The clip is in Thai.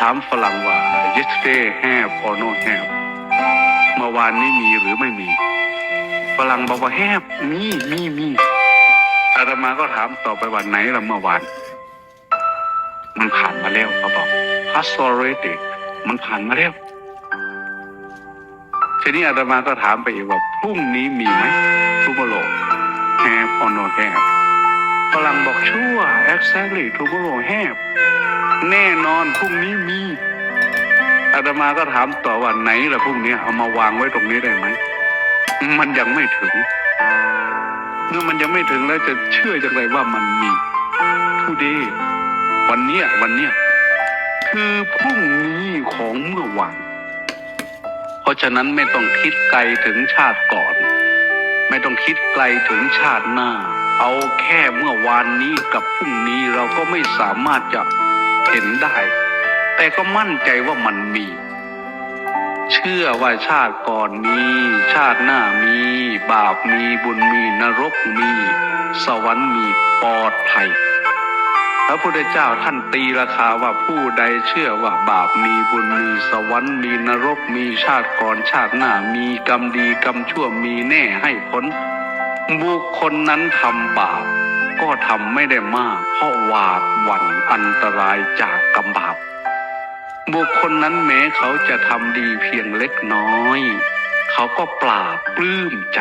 ถามฝรั่งว่า yesterday have or no have เมื่อวานนี้มีหรือไม่มี ฝรั่งบอกว่า have มีมีมีอาตมาก็ถามต่อไปวันไหนละเมื่อวาน มันผ่านมาแล้วเขาบอก past already มันผ่านมาแล้วทีนี้อาตมาก็ถามไปอีกว่าพรุ่งนี้มีไหม tomorrow have or no have ฝรั่งบอกชั่ว exactly tomorrow have แน่นอนพรุ่งนี้มีอาตมาก็ถามต่อว่าไหนล่ะพรุ่งนี้เอามาวางไว้ตรงนี้ได้ไหม มันยังไม่ถึง เมื่อมันยังไม่ถึงแล้วจะเชื่ออย่างไรว่ามันมี today วันเนี้ยวันเนี้ยคือพรุ่งนี้ของเมื่อวานเพราะฉะนั้นไม่ต้องคิดไกลถึงชาติก่อน ไม่ต้องคิดไกลถึงชาติหน้า เอาแค่เมื่อวานนี้กับพรุ่งนี้เราก็ไม่สามารถจะเห็นได้ แต่ก็มั่นใจว่ามันมี เชื่อว่าชาติก่อนมี ชาติหน้ามี บาปมีบุญมีนรกมี สวรรค์มีปลอดภัย พระพุทธเจ้าท่านตีราคาว่าผู้ใดเชื่อว่าบาปมีบุญมีสวรรค์มีนรกมีชาติก่อนชาติหน้ามีกรรมดีกรรมชั่วมีแน่ให้ผลบุคคลนั้นทำบาปก็ทำไม่ได้มาก เพราะหวาดหวั่นอันตรายจากกรรมบาปบุคคลนั้นแม้เขาจะทำดีเพียงเล็กน้อย เขาก็ปราบปลื้มใจ